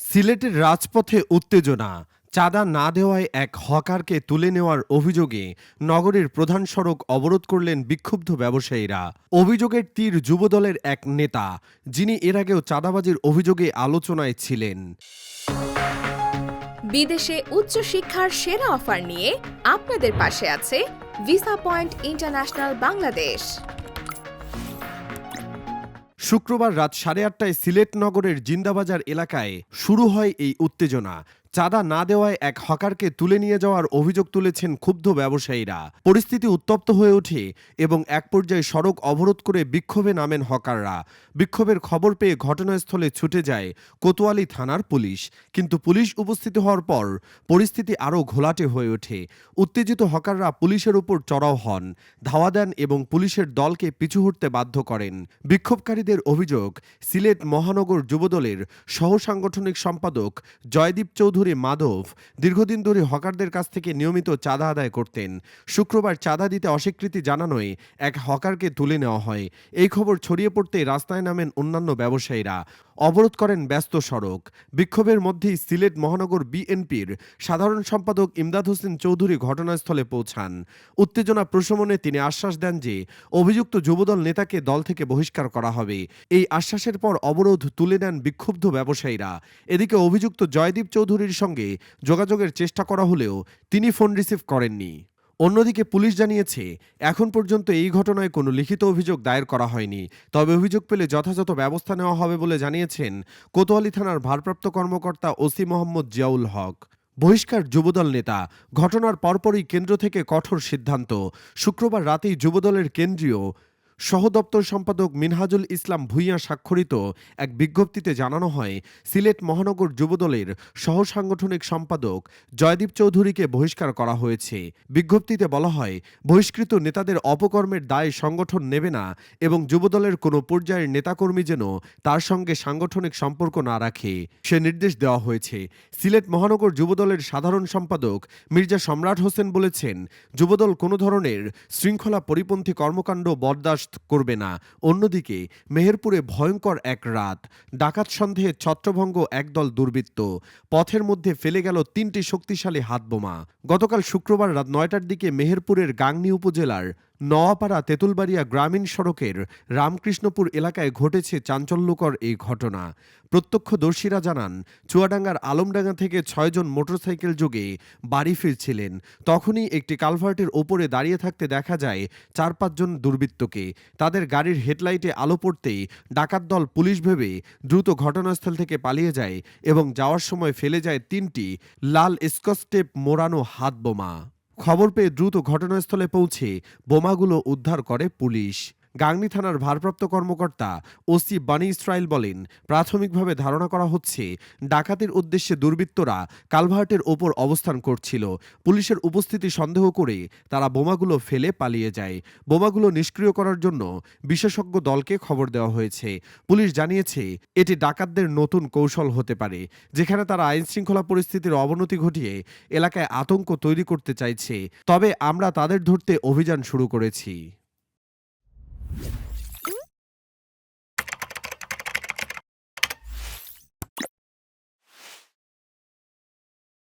সিলেটের রাজপথে উত্তেজনা, চাঁদা না দেওয়ায় এক হকারকে তুলে নেওয়ার অভিযোগে নগরের প্রধান সড়ক অবরোধ করলেন বিক্ষুব্ধ ব্যবসায়ীরা। অভিযোগের তীর যুবদলের এক নেতা, যিনি এর আগেও চাঁদাবাজির অভিযোগে আলোচনায় ছিলেন। বিদেশে উচ্চশিক্ষার সেরা অফার নিয়ে আপনাদের পাশে আছে ভিসা পয়েন্ট ইন্টারন্যাশনাল বাংলাদেশ শুক্রবার রাত সাড়ে আটটায় সিলেট নগরের জিন্দাবাজার এলাকায় শুরু হয় এই উত্তেজনা। চাঁদা না দেওয়ায় এক হকারকে তুলে নিয়ে যাওয়ার অভিযোগ তুলেছেন ক্ষুব্ধ ব্যবসায়ীরা। পরিস্থিতি উত্তপ্ত হয়ে ওঠে এবং এক পর্যায়ে সড়ক অবরোধ করে বিক্ষোভে নামেন হকাররা। বিক্ষোভের খবর পেয়ে ঘটনাস্থলে ছুটে যায় কোতোয়ালি থানার পুলিশ। কিন্তু পুলিশ উপস্থিত হওয়ার পর পরিস্থিতি আরও ঘোলাটে হয়ে ওঠে। উত্তেজিত হকাররা পুলিশের উপর চড়াও হন, ধাওয়া দেন এবং পুলিশের দলকে পিছু হটতে বাধ্য করেন। বিক্ষোভকারীদের অভিযোগ, সিলেট মহানগর যুবদলের সহ সাংগঠনিক সম্পাদক জয়দীপ চৌধুরী মাধব দীর্ঘদিন ধরে হকারদের কাছ থেকে নিয়মিত চাঁদা আদায় করতেন। শুক্রবার চাঁদা দিতে অস্বীকৃতি জানানোয় এক হকারকে তুলে নেওয়া হয়। এই খবর ছড়িয়ে পড়তে রাস্তায় নামেন অন্যান্য ব্যবসায়ীরা। অবরোধ করেন ব্যস্ত সড়ক। বিক্ষোভের মধ্যেই সিলেট মহানগর বিএনপির সাধারণ সম্পাদক ইমদাদ হোসেন চৌধুরী ঘটনাস্থলে পৌঁছান। উত্তেজনা প্রশমনে তিনি আশ্বাস দেন যে, অভিযুক্ত যুবদল নেতাকে দল থেকে বহিষ্কার করা হবে। এই আশ্বাসের পর অবরোধ তুলে নেন বিক্ষুব্ধ ব্যবসায়ীরা। এদিকে অভিযুক্ত জয়দীপ চৌধুরীর সঙ্গে যোগাযোগের চেষ্টা করা হলেও তিনি ফোন রিসিভ করেননি। অন্যদিকে পুলিশ জানিয়েছে, এখন পর্যন্ত এই ঘটনায় কোনো লিখিত অভিযোগ দায়ের করা হয়নি। তবে অভিযোগ পেলে যথাযথ ব্যবস্থা নেওয়া হবে বলে জানিয়েছেন কোতোয়ালি থানার ভারপ্রাপ্ত কর্মকর্তা ওসি মোহাম্মদ জিয়াউল হক। বহিষ্কার যুবদল নেতা, ঘটনার পরপরই কেন্দ্র থেকে কঠোর সিদ্ধান্ত। শুক্রবার রাতেই যুবদলের কেন্দ্রীয় সহদপ্তর সম্পাদক মিনহাজুল ইসলাম ভূঁইয়া স্বাক্ষরিত এক বিজ্ঞপ্তিতে জানানো হয়, সিলেট মহানগর যুবদলের সহসাংগঠনিক সম্পাদক জয়দীপ চৌধুরীকে বহিষ্কার করা হয়েছে। বিজ্ঞপ্তিতে বলা হয়, বহিষ্কৃত নেতাদের অপকর্মের দায় সংগঠন নেবে না এবং যুবদলের কোনো পর্যায়ের নেতাকর্মী যেন তার সঙ্গে সাংগঠনিক সম্পর্ক না রাখে। সে নির্দেশ দেওয়া হয়েছে। সিলেট মহানগর যুবদলের সাধারণ সম্পাদক মির্জা সম্রাট হোসেন বলেছেন, যুবদল কোনো ধরনের শৃঙ্খলা পরিপন্থী কর্মকাণ্ড বরদাস্ত করবে না। অন্যদিকে, মেহেরপুরে ভয়ঙ্কর এক রাত, ডাকাত সন্দেহে ছত্রভঙ্গ একদল দুর্বৃত্ত। পথের মধ্যে ফেলে গেল তিনটি শক্তিশালী হাতবোমা। গতকাল শুক্রবার রাত নয়টার দিকে মেহেরপুরের গাংনী উপজেলার নওয়াপাড়া তেঁতুলবাড়িয়া গ্রামীণ সড়কের রামকৃষ্ণপুর এলাকায় ঘটেছে চাঞ্চল্যকর এই ঘটনা। প্রত্যক্ষদর্শীরা জানান, চুয়াডাঙ্গার আলমডাঙ্গা থেকে ছয়জন মোটরসাইকেল যোগে বাড়ি ফিরছিলেন। তখনই একটি কালভার্টের ওপরে দাঁড়িয়ে থাকতে দেখা যায়, চার পাঁচজন দুর্বৃত্তকে। তাদের গাড়ির হেডলাইটে আলো পড়তেই ডাকাত দল পুলিশ ভেবে দ্রুত ঘটনাস্থল থেকে পালিয়ে যায় এবং যাওয়ার সময় ফেলে যায় তিনটি লাল স্কচটেপ মোড়ানো হাত বোমা খবর পেয়ে দ্রুত ঘটনাস্থলে পৌঁছে বোমাগুলো উদ্ধার করে পুলিশ। গাংনী থানার ভারপ্রাপ্ত কর্মকর্তা ওসি বানি ইসরায়েল বলেন, প্রাথমিকভাবে ধারণা করা হচ্ছে, ডাকাতির উদ্দেশ্যে দুর্বৃত্তরা কালভার্টের ওপর অবস্থান করছিল। পুলিশের উপস্থিতি সন্দেহ করে তারা বোমাগুলো ফেলে পালিয়ে যায়। বোমাগুলো নিষ্ক্রিয় করার জন্য বিশেষজ্ঞ দলকে খবর দেওয়া হয়েছে। পুলিশ জানিয়েছে, এটি ডাকাতদের নতুন কৌশল হতে পারে, যেখানে তারা আইনশৃঙ্খলা পরিস্থিতির অবনতি ঘটিয়ে এলাকায় আতঙ্ক তৈরি করতে চাইছে। তবে আমরা তাদের ধরতে অভিযান শুরু করেছি। Yeah.